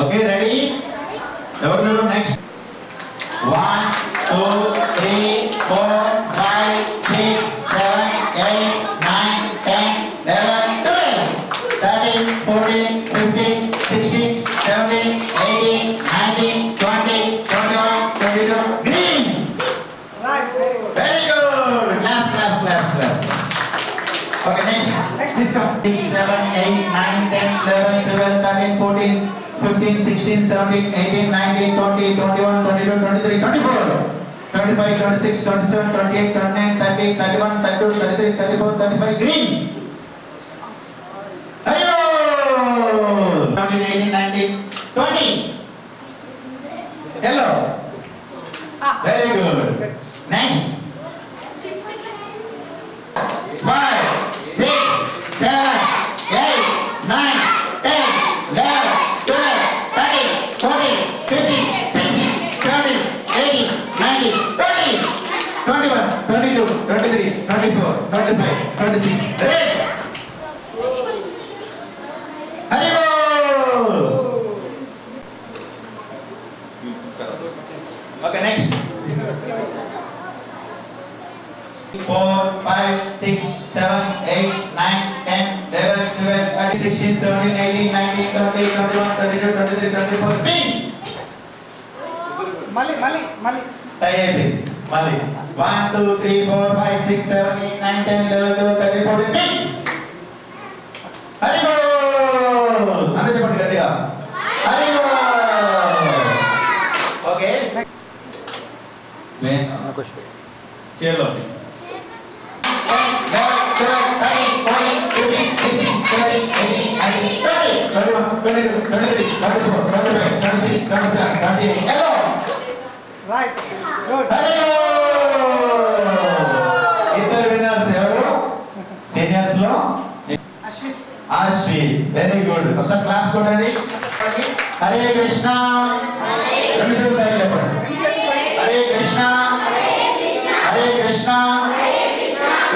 Okay, ready? Everyone, next. One, two, three, four, five, six. 15 16 17 18 19 20 21 22 23 24 25 26 27 28 29 30 31 32 33 34 35 green అయ్యో 17 18 19 20 yellow very good next 35, 36. Red. Haribo! Okay, next. Four, five, six, seven, eight, nine, ten, eleven, twelve, thirteen, sixteen, seventeen, eighteen, nineteen, twenty, twenty-one, twenty-two, twenty-three, twenty-four. Ping. Mali, Mali, Mali. Tay, మళ్ళీ one two three four five six seven eight nine ten eleven twelve thirty fourteen Hari హరిబో అందరూ చెప్పండి గట్టిగా Hari okay చేలో right good ఇద్దరు winners ఎవరు? సీనియర్స్లో Ashwith very good ఒకసారి claps కొట్టండి. హరే కృష్ణ. రెండు పైకి లేపండి. హరే కృష్ణ. హరే కృష్ణ.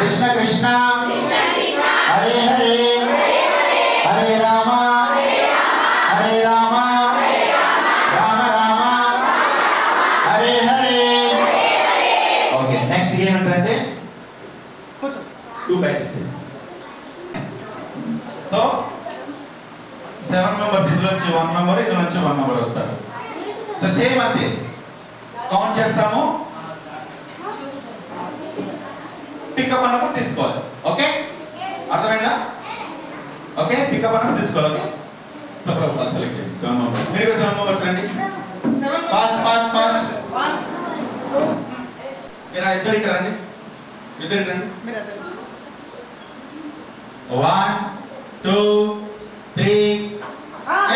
కృష్ణ కృష్ణ. నుంచి వన్ మెంబర్ వస్తారు. సో సేమ్ అంతే. కౌంట్ చేస్తాము. పికప్ అన్నప్పుడు తీసుకోవాలి. ఓకే అర్థమైందా? ఓకే పికప్ అన్నప్పుడు తీసుకోవాలి. ఓకే సో ప్రభుత్వ సెలెక్ట్ చేయండి. సెవెన్ మెంబర్స్ మీరు సెవెన్ మెంబర్స్ రండి. ఫాస్ట్ ఫాస్ట్ ఫాస్ట్ మీరు ఇద్దరు ఇక్కడ రండి. ఇద్దరు రండి. వన్ టూ త్రీ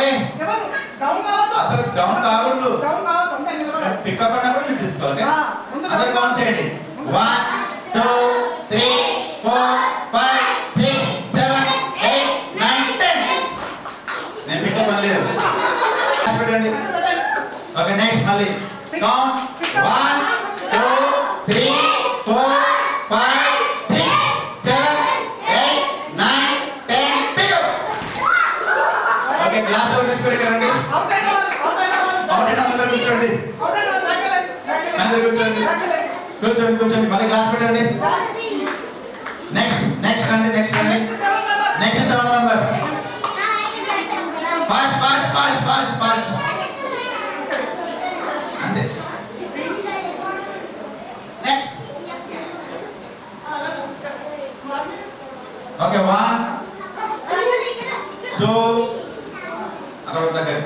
ఏ. ఎవరు డౌన్ కావద్దు అసలు డౌన్ కాకూడదు. పికప్ అన్నప్పుడు మీరు తీసుకోవాలి అందరు కౌంట్ చేయండి. One two three four five six seven eight nine ten నేను పికప్ అనలేదు Class పెట్టండి ఓకే నెక్స్ట్ మళ్ళీ count one two three four five six seven eight nine ten pickup okay క్లాస్లో తీసుకొని రండి అవుట్ అయిన వాళ్ళు అవుట్ అయిన వాళ్ళు అవునండి అందరూ కూర్చోండి అవుట్ అయిన వాళ్ళు లాగలేదు, లాగలేదు. అందరూ కూర్చోండి లాగలేదు. కూర్చోండి కూర్చోండి మళ్ళీ క్లాస్ పెట్టండి నెక్స్ట్ నెక్స్ట్ రండి నెక్స్ట్ రండి next seven members next seven members fast fast fast fast fast అంతే నెక్స్ట్ ఓకే వన్ టూ అక్కడ దగ్గర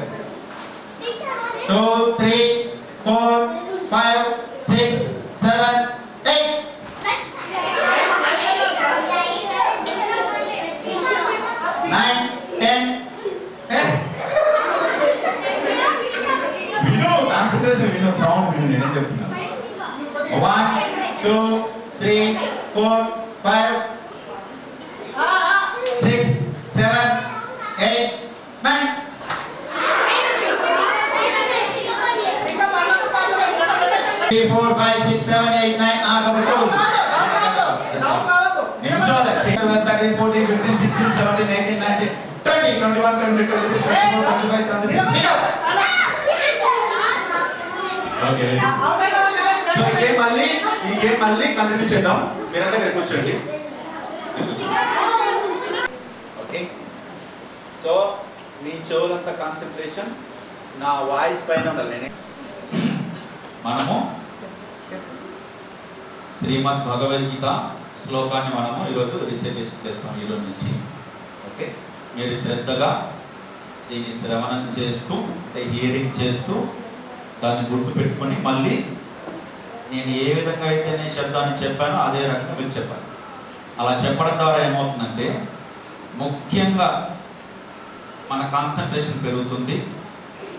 two three four five six seven eight nine ten విను కాన్సన్ట్రేషన్ విను సౌండ్ విను నేనేం చెప్తున్నాను one two three four five six seven eight nine ఇంకా మనకు పాటు three four five six seven eight nine ఆ కాబట్టి డౌన్ కావద్దు నిమిషాలు thirteen fourteen fifteen sixteen seventeen eighteen nineteen twenty ready twenty one twenty twenty twenty four twenty five twenty six okay so ఈ game మళ్ళీ ఈ గేమ్ మళ్ళీ continue చేద్దాం మీరంతా ఇక్కడ కూర్చోండి ఓకే సో మీ చెవులంతా కాన్సన్ట్రేషన్ నా వాయిస్ పైన ఉండాలి మనము శ్రీమద్ భగవద్గీత శ్లోకాన్ని మనము ఈరోజు రిసెటేషన్ చేస్తాం ఈరోజు నుంచి. ఓకే? మీరు శ్రద్ధగా దీన్ని శ్రవణం చేస్తూ అంటే హియరింగ్ చేస్తూ దాన్ని గుర్తుపెట్టుకొని మళ్ళీ నేను ఏ విధంగా అయితే నేను శబ్దాన్ని చెప్పానో అదే రకంగా మీరు చెప్పాలి. అలా చెప్పడం ద్వారా ఏమవుతుందంటే ముఖ్యంగా మన కాన్సన్ట్రేషన్ పెరుగుతుంది.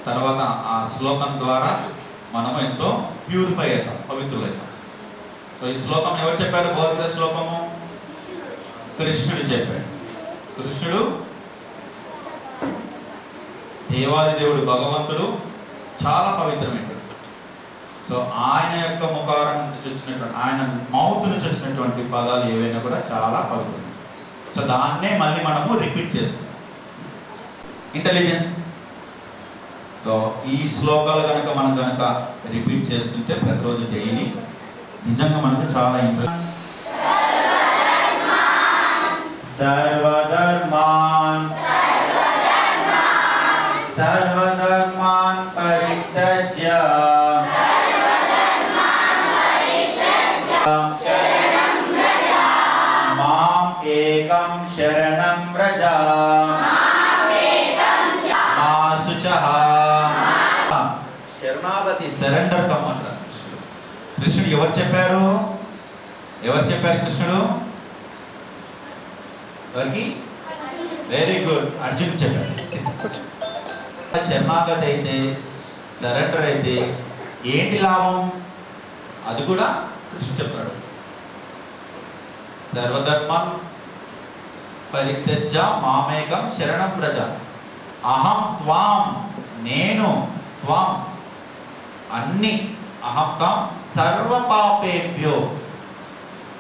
తర్వాత ఆ శ్లోకం ద్వారా మనము ఎంతో ప్యూరిఫై అవుతాం పవిత్రులవుతాం సో ఈ శ్లోకం ఎవరు చెప్పారు? భౌతిక శ్లోకము? కృష్ణుడు చెప్పాడు. కృష్ణుడు దేవాది దేవుడు భగవంతుడు చాలా పవిత్రమైనడు. సో ఆయన యొక్క ముఖారం నుంచి వచ్చినటువంటి ఆయన మౌత్ నుంచి వచ్చినటువంటి పదాలు ఏవైనా కూడా చాలా పవిత్రమైనవి. సో దాన్నే మళ్ళీ మనము రిపీట్ చేస్తాం. ఇంటెలిజెన్స్. సో ఈ శ్లోకాలు కనుక మనం కనుక రిపీట్ చేస్తుంటే ప్రతిరోజు డైలీ నిజంగా మనకు చాలా ఇంట్రెస్ట్. సర్వధర్మాన్. సర్వధర్మాన్ పరిత్యజ్య. మాం ఏకం శరణం వ్రజ. మా శరణాగతి సరెండర్ కమ్మ ఎవరు చెప్పారు? ఎవరు చెప్పారు కృష్ణుడు? ఎవరికి? వెరీ గుడ్ అర్జున్ చెప్పాడు. శర్మాగతి అయితే సరెండర్ అయితే ఏంటి లాభం? అది కూడా కృష్ణ చెప్పాడు. సర్వధర్మం పరిత్యజ మామేకం శరణం ప్రజ అహం త్వాం నేను త్వాం. అన్ని అహం తాం సర్వపాపేభ్యో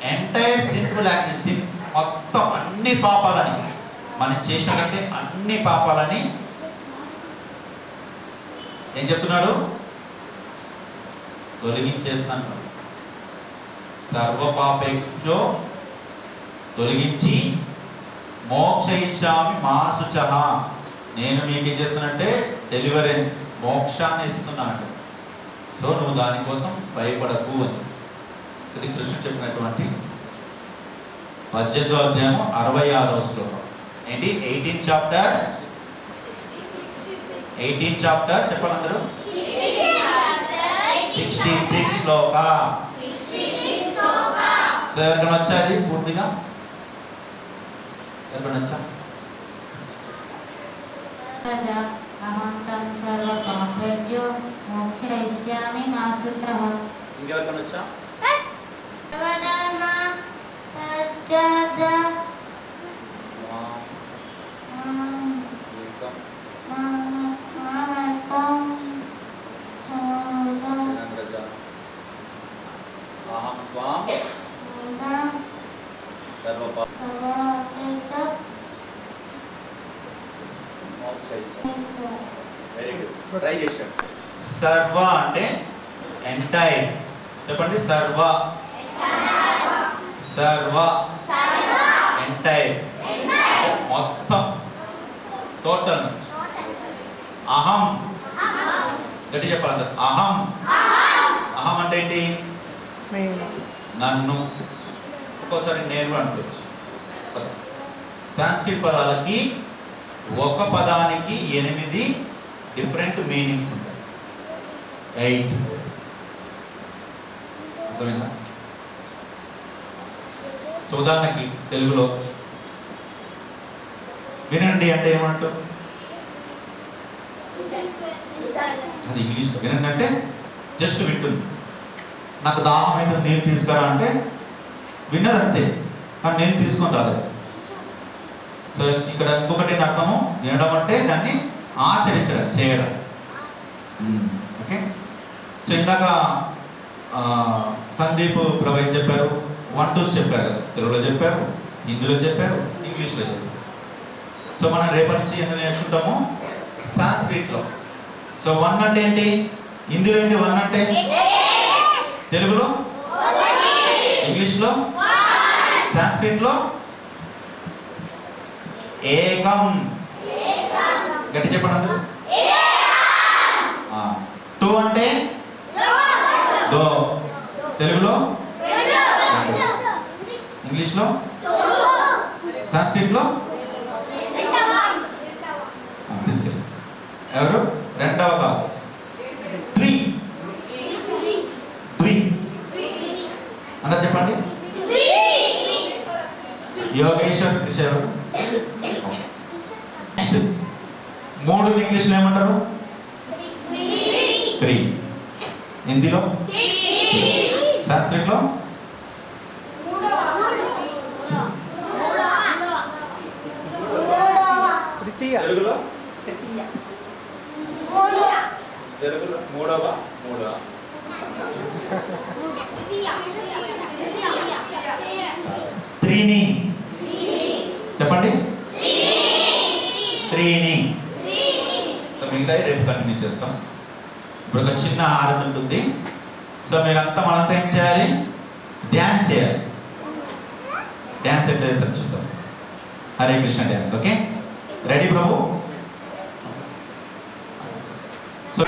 ఎంటైర్ సింపుల్ యాక్టివ్ మొత్తం అన్ని పాపాలని మనం చేసినటువంటి అన్ని పాపాలని ఏం చెప్తున్నాడు? తొలగించేస్తాను. సర్వపాపేభ్యో తొలగించి మోక్షయిష్యామి మా శుచః నేను మీకు ఏం చేస్తానంటే డెలివరెన్స్ మోక్షాన్ని ఇస్తున్నాను సో నువ్వు దానికోసం భయపడకు అని చెప్పి. ఇది కృష్ణుడు చెప్పినటువంటి పద్దెనిమిదో అధ్యాయం అరవై ఆరో శ్లోకం. ఏంటి? Eighteen chapter? ఎయిటీన్ చాప్టర్ చెప్పాలి అందరూ. సిక్స్టీ సిక్స్ శ్లోక. సో ఎవరికి నచ్చాది పూర్తిగా? ఎవరికైనా నచ్చా राजा अहं तं सर्वपापेभ्यो मोक्षयिष्यामि मा शुचः ఇంకెవరికైనా వచ్చా सर्वधर्म परित्याज्य వెరీ గుడ్ ట్రై చేశాడు సర్వ అంటే ఎంటైర్ చెప్పండి సర్వ సర్వ ఎంటైర్ మొత్తం. టోటల్ అహం గట్టి చెప్పాలి అహం అహం అంటే ఏంటి? నన్ను. ఒక్కోసారి నేను అనుకోవచ్చు. సాంస్క్రిట్ పదాలకి ఒక పదానికి ఎనిమిది డిఫరెంట్ మీనింగ్స్ ఉంటాయి. ఎయిట్. అర్థమైందా? సో ఉదాహరణకి తెలుగులో వినండి అంటే ఏమంటాం అది ఇంగ్లీష్లో. వినండి అంటే జస్ట్ వింటుంది. నాకు దాహం అయితే నీళ్ళు తీసుకురా అంటే విన్నదంతే కానీ నీళ్ళు తీసుకొని రాలేదు సో ఇక్కడ ఇంకొకటి అర్థము? వినడం అంటే దాన్ని ఆచరించడం చేయడం. Hmm, ఓకే సో ఇందాక సందీప్ ప్రభు ఏం చెప్పారు వన్ టూస్ చెప్పారు తెలుగులో చెప్పారు హిందీలో చెప్పారు ఇంగ్లీష్లో చెప్పారు. సో మనం రేపటి నుంచి ఎందుకు నేర్చుకుంటాము? సాంస్క్రిట్లో. సో వన్ అంటే ఏంటి? హిందీలో ఏంటి వన్ అంటే? తెలుగులో? ఇంగ్లీష్లో? సాంస్క్రిట్లో? ఏకం. గట్టి చెప్పండి అందరు. టూ అంటే? దో. తెలుగులో? ఇంగ్లీష్లో? సంస్కృత్లో తీసుకెళ్ళి. ఎవరు? రెండవ. కావు ఇప్పుడు ఒక చిన్న హారతి ఉంటుంది. సో మీరంతా మనంతా ఏం చేయాలి డ్యాన్స్ చేయాలి. డ్యాన్స్ ఎట్లా చేస్తారు చూద్దాం. Hare Krishna dance okay? Ready Prabhu? So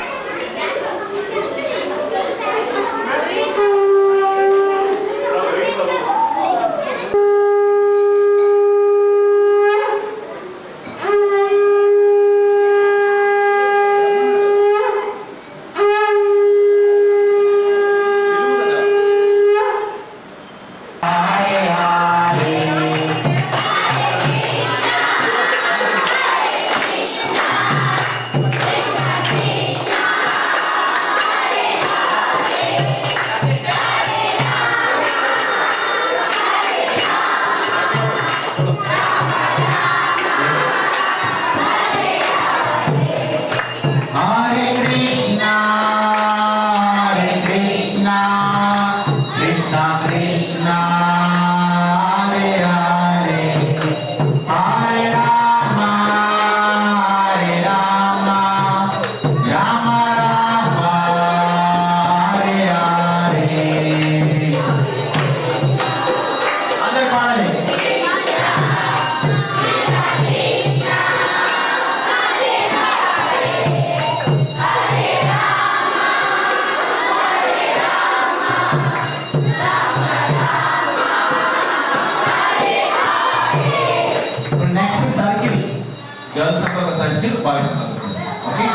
Jangan sampai tersakit, baik sangat tersakit. Oke? Okay?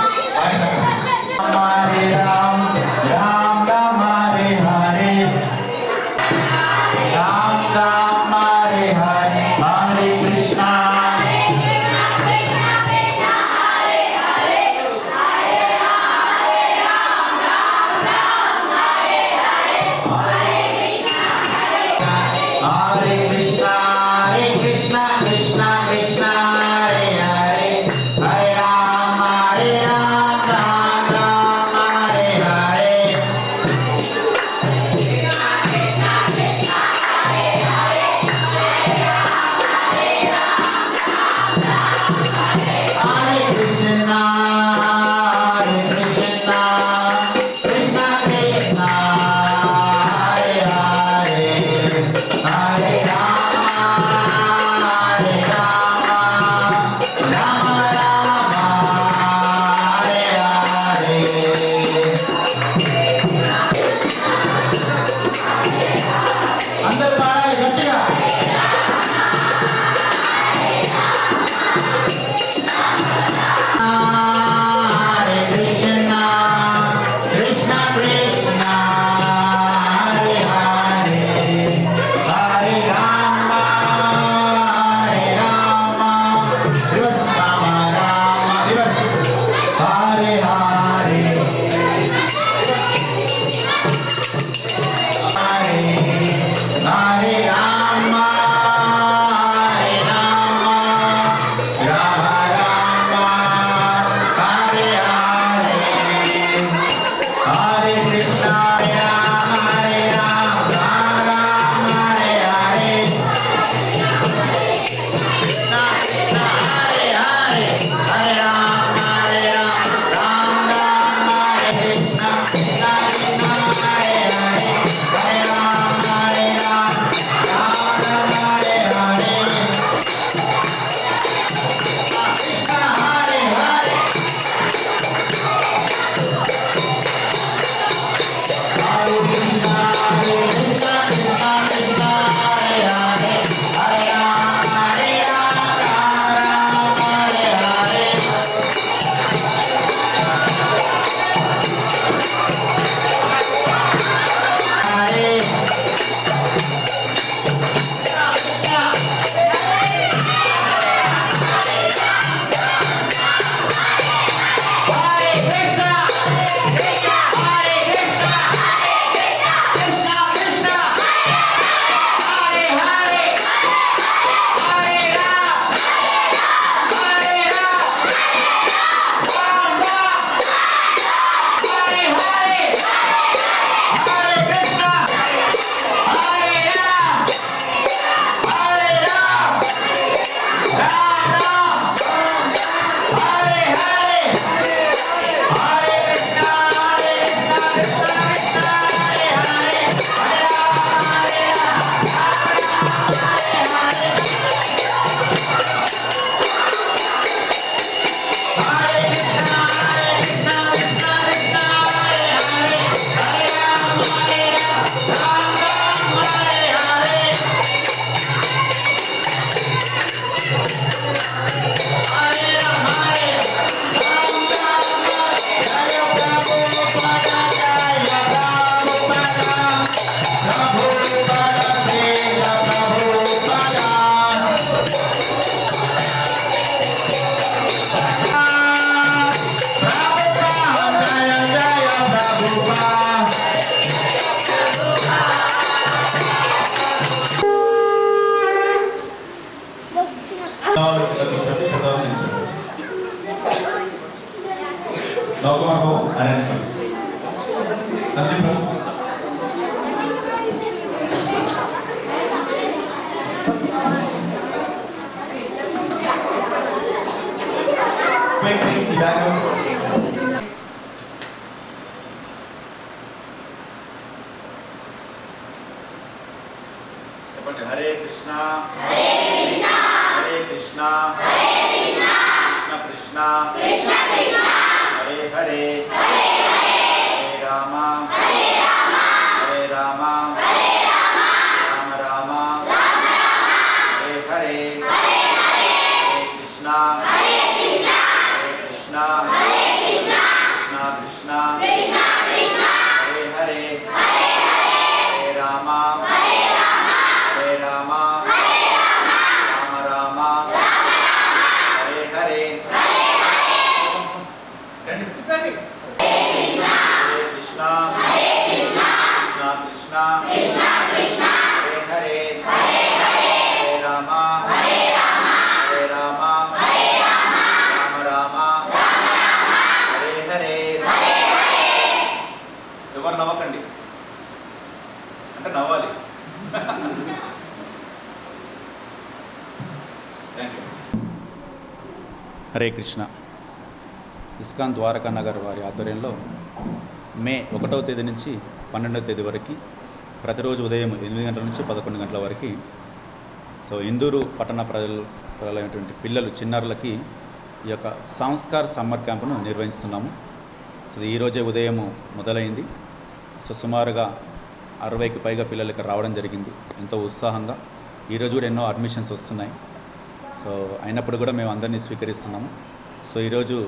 Krishna Krishna Hare Hare ఎవరు నవ్వకండి. అంటే నవ్వాలి. హరే కృష్ణ. ఇస్కాన్ ద్వారకా నగర్ వారి ఆధ్వర్యంలో మే ఒకటవ తేదీ నుంచి పన్నెండవ తేదీ వరకు ప్రతిరోజు ఉదయం ఎనిమిది గంటల నుంచి పదకొండు గంటల వరకు సో ఇందూరు పట్టణ ప్రజలు ప్రజలైనటువంటి పిల్లలు చిన్నారులకి ఈ యొక్క సంస్కార్ సమ్మర్ క్యాంపును నిర్వహిస్తున్నాము. సో ఈరోజే ఉదయం మొదలైంది. సో సుమారుగా అరవైకి పైగా పిల్లలు ఇక్కడ రావడం జరిగింది. ఎంతో ఉత్సాహంగా. ఈరోజు కూడా ఎన్నో అడ్మిషన్స్ వస్తున్నాయి. సో అయినప్పుడు కూడా మేము అందరినీ స్వీకరిస్తున్నాము. సో ఈరోజు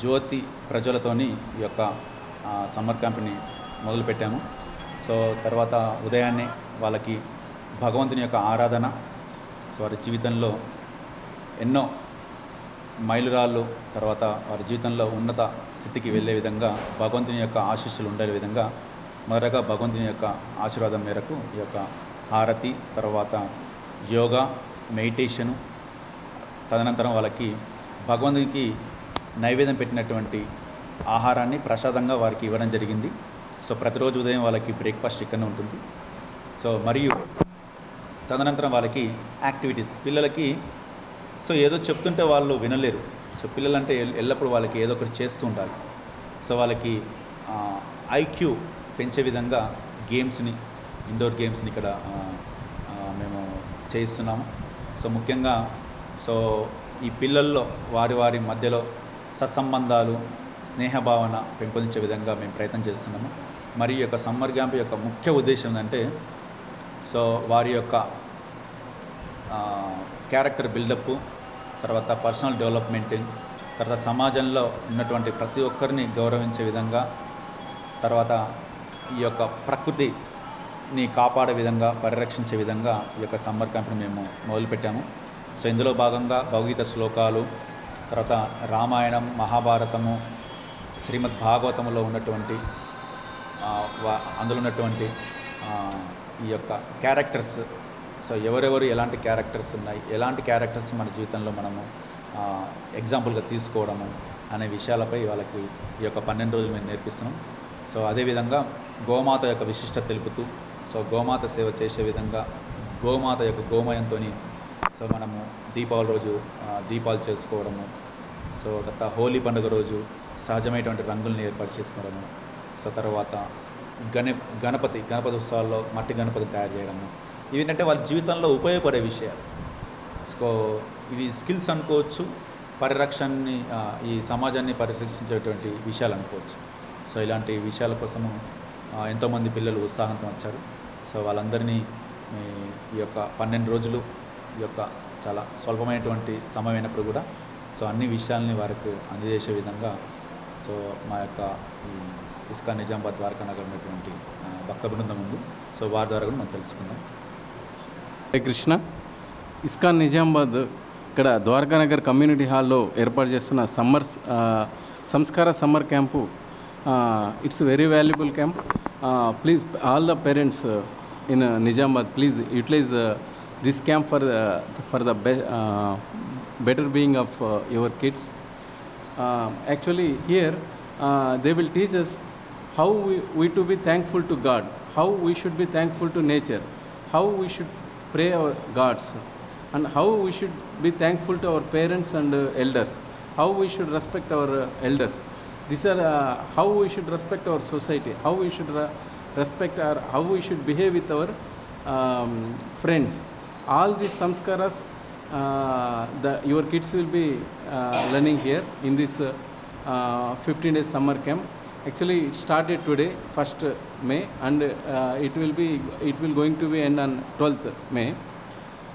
జ్యోతి ప్రజలతోని ఈ యొక్క సమ్మర్ క్యాంప్ని మొదలుపెట్టాము. సో తర్వాత ఉదయాన్నే వాళ్ళకి భగవంతుని యొక్క ఆరాధన సో వారి జీవితంలో ఎన్నో మైలురాళ్ళు తర్వాత వారి జీవితంలో ఉన్నత స్థితికి వెళ్ళే విధంగా భగవంతుని యొక్క ఆశీస్సులు ఉండే విధంగా మొదటగా భగవంతుని యొక్క ఆశీర్వాదం మేరకు ఈ యొక్క హారతి తర్వాత యోగా మెడిటేషను తదనంతరం వాళ్ళకి భగవంతునికి నైవేద్యం పెట్టినటువంటి ఆహారాన్ని ప్రసాదంగా వారికి ఇవ్వడం జరిగింది. సో ప్రతిరోజు ఉదయం వాళ్ళకి బ్రేక్ఫాస్ట్ ఇక్కడనే ఉంటుంది. సో మరియు తదనంతరం వాళ్ళకి యాక్టివిటీస్ పిల్లలకి సో ఏదో చెప్తుంటే వాళ్ళు వినలేరు. సో పిల్లలంటే ఎల్లప్పుడూ వాళ్ళకి ఏదో ఒకటి చేస్తూ ఉండాలి. సో వాళ్ళకి ఐక్యూ పెంచే విధంగా గేమ్స్ని ఇండోర్ గేమ్స్ని ఇక్కడ మేము చేయిస్తున్నాము. సో ముఖ్యంగా సో ఈ పిల్లల్లో వారి వారి మధ్యలో సత్సంబంధాలు స్నేహభావన పెంపొందించే విధంగా మేము ప్రయత్నం చేస్తున్నాము. మరియు ఈ యొక్క సమ్మర్ క్యాంప్ యొక్క ముఖ్య ఉద్దేశం ఏంటంటే సో వారి యొక్క క్యారెక్టర్ బిల్డప్ తర్వాత పర్సనల్ డెవలప్మెంట్ తర్వాత సమాజంలో ఉన్నటువంటి ప్రతి ఒక్కరిని గౌరవించే విధంగా తర్వాత ఈ యొక్క ప్రకృతిని కాపాడే విధంగా పరిరక్షించే విధంగా ఈ యొక్క సమ్మర్ క్యాంప్ని మేము మొదలుపెట్టాము. సో ఇందులో భాగంగా భౌగీత శ్లోకాలు తర్వాత రామాయణం మహాభారతము శ్రీమద్ భాగవతంలో ఉన్నటువంటి అందులో ఉన్నటువంటి ఈ యొక్క క్యారెక్టర్స్ సో ఎవరెవరు ఎలాంటి క్యారెక్టర్స్ ఉన్నాయి ఎలాంటి క్యారెక్టర్స్ మన జీవితంలో మనము ఎగ్జాంపుల్గా తీసుకోవడము అనే విషయాలపై వాళ్ళకి ఈ యొక్క పన్నెండు రోజులు మేము నేర్పిస్తున్నాం. సో అదేవిధంగా గోమాత యొక్క విశిష్ట తెలుపుతూ సో గోమాత సేవ చేసే విధంగా గోమాత యొక్క గోమయంతో సో మనము దీపావళి రోజు దీపాలు చేసుకోవడము సో తర్వాత హోలీ పండుగ రోజు సహజమైనటువంటి రంగుల్ని ఏర్పాటు చేసుకోవడము సో తర్వాత గణ గణపతి గణపతి ఉత్సవాల్లో మట్టి గణపతిని తయారు చేయడము ఇవి ఏంటంటే వాళ్ళ జీవితంలో ఉపయోగపడే విషయాలు. సో ఇవి స్కిల్స్ అనుకోవచ్చు పరిరక్షణని ఈ సమాజాన్ని పరిరక్షించేటువంటి విషయాలు అనుకోవచ్చు. సో ఇలాంటి విషయాల కోసము ఎంతోమంది పిల్లలు ఉత్సాహంతో వచ్చారు. సో వాళ్ళందరినీ ఈ యొక్క పన్నెండు రోజులు ఈ యొక్క చాలా స్వల్పమైనటువంటి సమయం అయినప్పుడు కూడా సో అన్ని విషయాల్ని వారికి అందజేసే విధంగా సో మా యొక్క ఈ ఇస్కా నిజామాబాద్ ద్వారకా నగర్ ఉన్నటువంటి భక్త బృందం ఉంది. సో వారి ద్వారా కూడా మనం తెలుసుకుందాం. కృష్ణ. ఇస్కాన్ నిజామాబాద్ ఇక్కడ ద్వారకానగర్ కమ్యూనిటీ హాల్లో ఏర్పాటు చేస్తున్న summer Sanskar summer camp it's very valuable camp please all the parents in Nizamabad please utilize this camp for for the better being of your kids actually here they will teachers will teach us how we, we to be thankful to God, how we should be thankful to nature, how we should pray our gods, and how we should be thankful to our parents and uh, elders, how we should respect our uh, elders. These are uh, how we should respect our society, how we should re- respect our, how we should behave with our um, friends. All these samskaras, uh, the, your kids will be uh, learning here in this uh, uh, 15 days summer camp. Actually, it started today, 1st May, and uh, it will be it will going to be end on 12th May.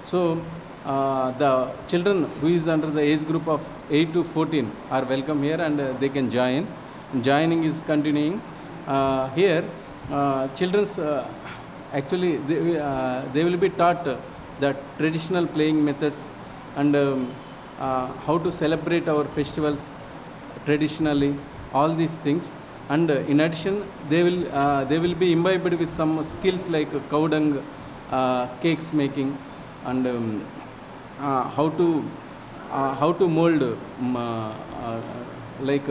So uh, the children who is under the age group of 8 to 14 are welcome here and uh, they can join. Joining is continuing. Uh, here, uh, children's uh, actually they, uh, they will be taught the traditional playing methods and um, how to celebrate our festivals traditionally all these things and in addition they will uh, they will be imbibed with some skills like cow dung uh, cakes making and um, uh, how to uh, how to mold um, uh, uh, like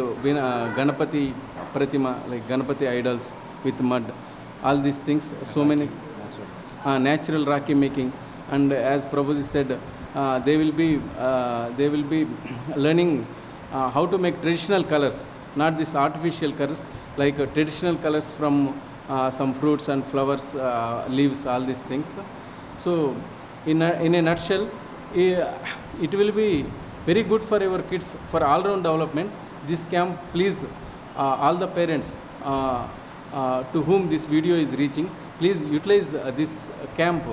ganapati pratima like ganapati idols with mud all these things so many uh, natural Rakhi making. And as Prabhuji said they will be they will be learning how to make traditional colors not this artificial colors like uh, traditional colors from uh, some fruits and flowers, uh, leaves, all these things. So in a, in a nutshell, eh, it will be very good for our kids for all-round development. This camp, please, uh, all the parents uh, to whom this video is reaching, please utilize this camp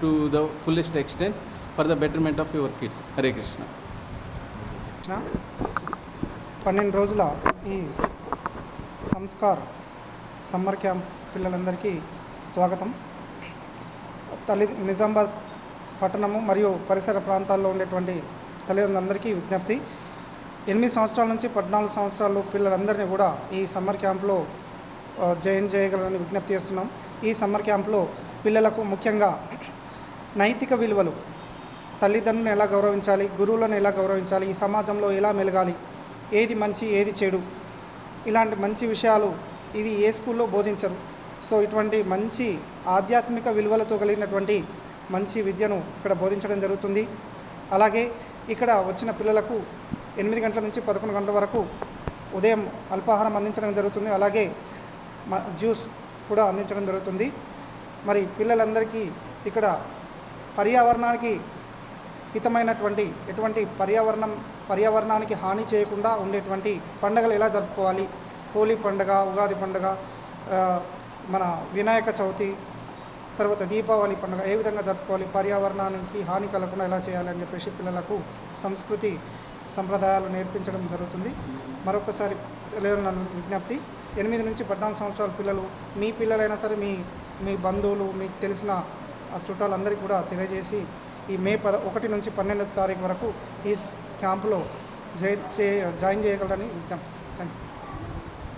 to the fullest extent for the betterment of your kids. Hare Krishna. Krishna. పన్నెండు రోజుల ఈ Sanskar summer camp పిల్లలందరికీ స్వాగతం. తల్లి నిజామాబాద్ పట్టణము మరియు పరిసర ప్రాంతాల్లో ఉండేటువంటి తల్లిదండ్రులందరికీ విజ్ఞప్తి. ఎనిమిది సంవత్సరాల నుంచి పద్నాలుగు సంవత్సరాలు పిల్లలందరినీ కూడా ఈ సమ్మర్ క్యాంప్లో జాయిన్ చేయగలరని విజ్ఞప్తి చేస్తున్నాం. ఈ సమ్మర్ క్యాంప్లో పిల్లలకు ముఖ్యంగా నైతిక విలువలు తల్లిదండ్రులను ఎలా గౌరవించాలి గురువులను ఎలా గౌరవించాలి ఈ సమాజంలో ఎలా మెలగాలి ఏది మంచి ఏది చెడు? ఇలాంటి మంచి విషయాలు ఇది ఏ స్కూల్లో బోధించరు. సో ఇటువంటి మంచి ఆధ్యాత్మిక విలువలతో కలిగినటువంటి మంచి విద్యను ఇక్కడ బోధించడం జరుగుతుంది. అలాగే ఇక్కడ వచ్చిన పిల్లలకు ఎనిమిది గంటల నుంచి పదకొండు గంటల వరకు ఉదయం అల్పాహారం అందించడం జరుగుతుంది. అలాగే మ- జ్యూస్ కూడా అందించడం జరుగుతుంది. మరి పిల్లలందరికీ ఇక్కడ పర్యావరణానికి హితమైనటువంటి ఎటువంటి పర్యావరణం పర్యావరణానికి హాని చేయకుండా ఉండేటువంటి పండుగలు ఎలా జరుపుకోవాలి? హోలీ పండుగ ఉగాది పండుగ మన వినాయక చవితి తర్వాత దీపావళి పండుగ ఏ విధంగా జరుపుకోవాలి? పర్యావరణానికి హాని కలగకుండా ఎలా చేయాలి అని చెప్పేసి పిల్లలకు సంస్కృతి సంప్రదాయాలు నేర్పించడం జరుగుతుంది. మరొకసారి తెలియని విజ్ఞప్తి ఎనిమిది నుంచి పద్నాలుగు సంవత్సరాల పిల్లలు మీ పిల్లలైనా సరే మీ మీ బంధువులు మీకు తెలిసిన ఆ చుట్టాలందరికీ కూడా తెలియజేసి ఈ మే పద ఒకటి నుంచి పన్నెండు తారీఖు వరకు ఈ క్యాంపులో జై చే- జాయిన్ చేయగలరని విజ్ఞప్తి థ్యాంక్ యూ